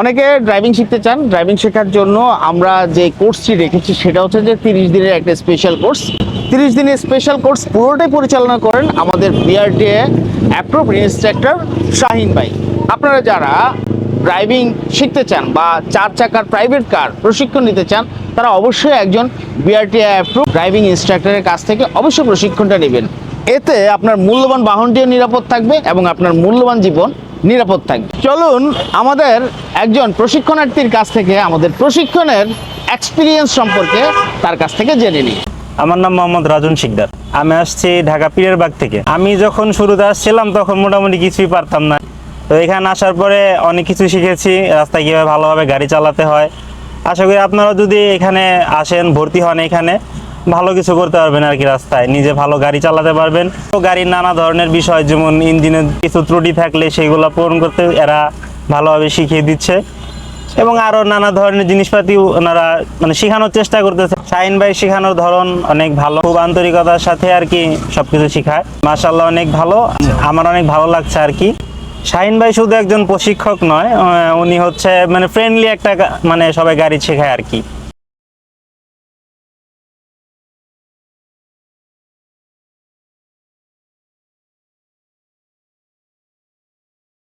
অনেকে ড্রাইভিং শিখতে চান ড্রাইভিং শেখার জন্য আমরা যে কোর্সটি রেখেছি সেটা হচ্ছে যে তিরিশ দিনের একটা স্পেশাল কোর্স তিরিশ দিনের স্পেশাল কোর্স পুরোটাই পরিচালনা করেন আমাদের বিআরটিএ অ্যাপ্রুভ ইন্সট্রাক্টর শাহিন ভাই। আপনারা যারা ড্রাইভিং শিখতে চান বা চার চাকার প্রাইভেট কার প্রশিক্ষণ নিতে চান, তারা অবশ্যই একজন বিআরটিএ অ্যাপ্রুভ ড্রাইভিং ইনস্ট্রাক্টরের কাছ থেকে অবশ্যই প্রশিক্ষণটা নেবেন। এতে আপনার মূল্যবান বাহনটিও নিরাপদ থাকবে এবং আপনার মূল্যবান জীবন নিরাপদ থাকবে। চলুন, আমাদের একজন প্রশিক্ষণার্থীর কাছ থেকে, আমাদের প্রশিক্ষণের এক্সপিরিয়েন্স সম্পর্কে তার কাছ থেকে জেনে নিই। আমার নাম মোহাম্মদ রাজন শিকদার। আমি আসছি ঢাকা পীরের বাগ থেকে। আমি যখন শুরুতে আসছিলাম, তখন মোটামুটি কিছুই পারতাম না। তো এখানে আসার পরে অনেক কিছু শিখেছি, রাস্তায় কীভাবে ভালোভাবে গাড়ি চালাতে হয়। আশা করি আপনারা যদি এখানে আসেন, ভর্তি হন এখানে ভালো কিছু করতে পারবেন আর কি রাস্তায়। নিজে ভালো গাড়ি চালাতে পারবেন। তো গাড়ির নানা ধরনের বিষয়, যেমন ইঞ্জিনের কিছু ত্রুটি থাকলে সেগুলো পূরণ করতে এরা ভালোভাবে শিখিয়ে দিচ্ছে। এবং আরও নানা ধরনের জিনিসপাতি ওনারা মানে শেখানোর চেষ্টা করতেছে। শাহিন ভাই শেখানোর ধরন অনেক ভালো। খুব আন্তরিকতার সাথে আর কি সবকিছু শেখায়। মাশাল্লাহ অনেক ভালো। আমার অনেক ভালো লাগছে আর কি। শাহিন ভাই শুধু একজন প্রশিক্ষক নয় উনি হচ্ছে মানে ফ্রেন্ডলি একটা মানে সবাই গাড়ি শেখায় আর কি।